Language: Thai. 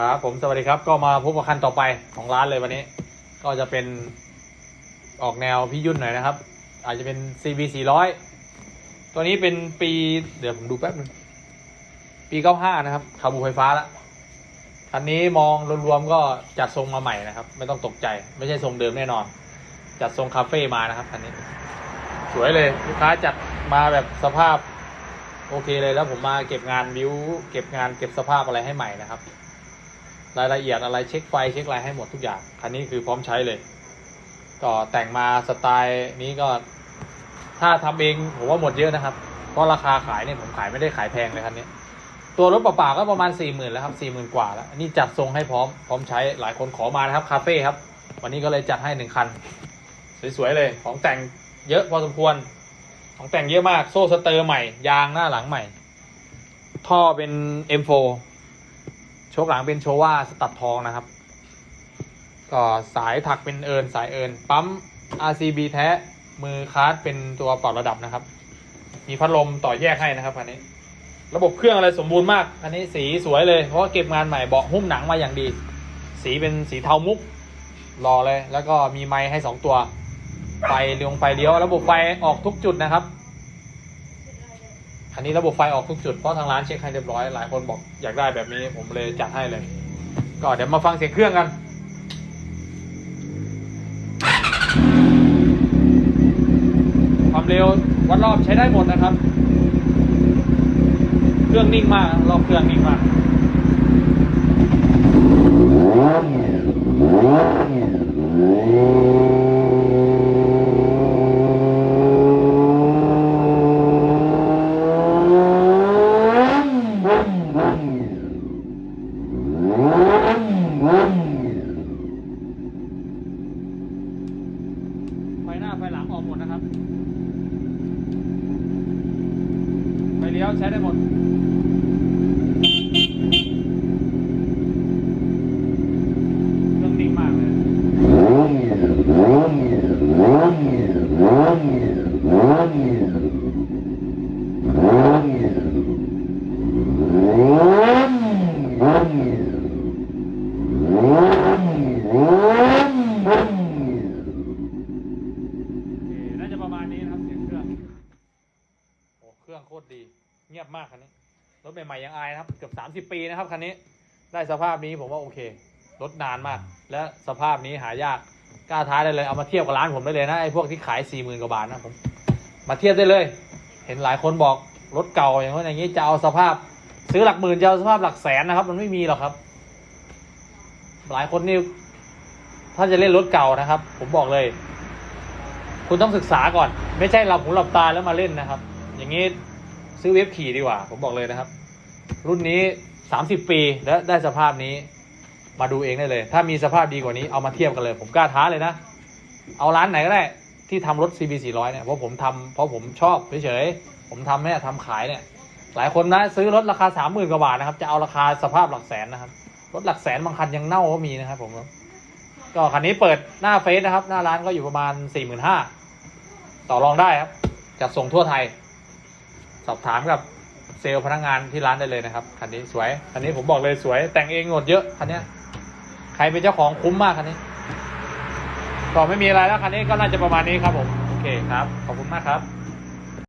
ครับผมสวัสดีครับก็มาพบกับคันต่อไปของร้านเลยวันนี้ ก็จะเป็นออกแนวพี่ยุ่นหน่อยนะครับ อาจจะเป็น CB 400ตัวนี้เป็นปีเดี๋ยวผมดูแป๊บนึงปี 95 นะครับคาบูไฟฟ้าละคันนี้มองรวมๆก็จัดทรงมาใหม่นะครับ ไม่ต้องตกใจ ไม่ใช่ทรงเดิมแน่นอน จัดทรงคาเฟ่มานะครับคันนี้ สวยเลยลูกค้าจัดมาแบบสภาพโอเคเลยแล้วผมมาเก็บงานวิวเก็บงานเก็บสภาพอะไรให้ใหม่นะครับ รายละเอียดอะไรเช็คไฟเช็คอะไรให้หมดทุกอย่าง คันนี้คือพร้อมใช้เลย ก็แต่งมาสไตล์นี้ก็ ถ้าทำเองผมว่าหมดเยอะนะครับ เพราะราคาขายเนี่ยผมขายไม่ได้ขายแพงเลยคันนี้ ตัวรถเปล่าๆก็ประมาณ4ี่หมื่นแล้วครับสี่หมื่นกว่าแล้วนนี้จัดทรงให้พร้อมพร้อมใช้หลายคนขอมานะครับคาเฟ่ครับ วันนี้ก็เลยจัดให้หนึ่งคัน สวยๆเลยของแต่งเยอะพอสมควร ของแต่งเยอะมากโซ่สเตอร์ใหม่ ยางหน้าหลังใหม่ ท่อเป็น M4 โชคหลังเป็นโชว่าสตัดทองนะครับ ก็สายถักเป็นเอินสายเอินปั๊ม RCB แท้ มือคาร์ดเป็นตัวปรับระดับนะครับ มีพัดลมต่อแยกให้นะครับคันนี้ ระบบเครื่องอะไรสมบูรณ์มากคันนี้สีสวยเลยเพราะเก็บงานใหม่เบาะหุ้มหนังมาอย่างดี สีเป็นสีเทามุกรอเลย แล้วก็มีไม้ให้สองตัว ไฟเลี้ยงไฟเลี้ยว ระบบไฟออกทุกจุดนะครับ อันนี้ระบบไฟออกทุกจุดเพราะทางร้านเช็คให้เรียบร้อยหลายคนบอกอยากได้แบบนี้ผมเลยจัดให้เลย ก็เดี๋ยวมาฟังเสียงเครื่องกันความเร็ววัดรอบใช้ได้หมดนะครับ เครื่องนิ่งมากรอบเครื่องนิ่งมาก หน้าไฟหลังออกหมดนะครับ ไฟเลี้ยวใช้ได้หมดเครื่องนิ่งมากเลย น่าจะประมาณนี้นะครับเสียงเครื่อง โอ้เครื่องโคตรดี เงียบมากคันนี้ รถใหม่ๆยังอายนะครับ เกือบสามสิบปีนะครับคันนี้ ได้สภาพนี้ผมว่าโอเค รถนานมาก และสภาพนี้หายากกล้าท้าได้เลย เอามาเทียบกับร้านผมได้เลยนะไอ้พวกที่ขายสี่หมื่นกว่าบาทนะผม มาเทียบได้เลย เห็นหลายคนบอกรถเก่าอย่างนู้นอย่างนี้จะเอาสภาพ ซื้อหลักหมื่นจะเอาสภาพหลักแสนนะครับ มันไม่มีหรอกครับ หลายคนนี่ถ้าจะเล่นรถเก่านะครับ ผมบอกเลย คุณต้องศึกษาก่อน ไม่ใช่หลับหูหลับตาแล้วมาเล่นนะครับ อย่างนี้ ซื้อเว็บขี่ดีกว่า ผมบอกเลยนะครับ รุ่นนี้สามสิบปีแล้วได้สภาพนี้ มาดูเองได้เลย ถ้ามีสภาพดีกว่านี้เอามาเทียบกันเลย ผมกล้าท้าเลยนะ เอาร้านไหนก็ได้ ที่ทำรถ CB 400เนี่ยเพราะผมทำเพราะผมชอบเฉยๆผมทำเนี่ยทำขายเนี่ย หลายคนนะซื้อรถราคาสามหมื่นกว่าบาทนะครับจะเอาราคาสภาพหลักแสนนะครับรถหลักแสนบางคันยังเน่าก็มีนะครับ ผมก็คันนี้เปิดหน้าเฟซนะครับ หน้าร้านก็อยู่ประมาณสี่หมื่นห้าต่อรองได้ครับจัดส่งทั่วไทย สอบถามกับเซลล์พนักงานที่ร้านได้เลยนะครับคันนี้สวยคันนี้ผมบอกเลยสวยแต่งเองหมดเยอะคันนี้ใครเป็นเจ้าของคุ้มมากคันนี้ต่อไม่มีอะไรแล้วคันนี้ก็น่าจะประมาณนี้ครับผมโอเคครับขอบคุณมากครับ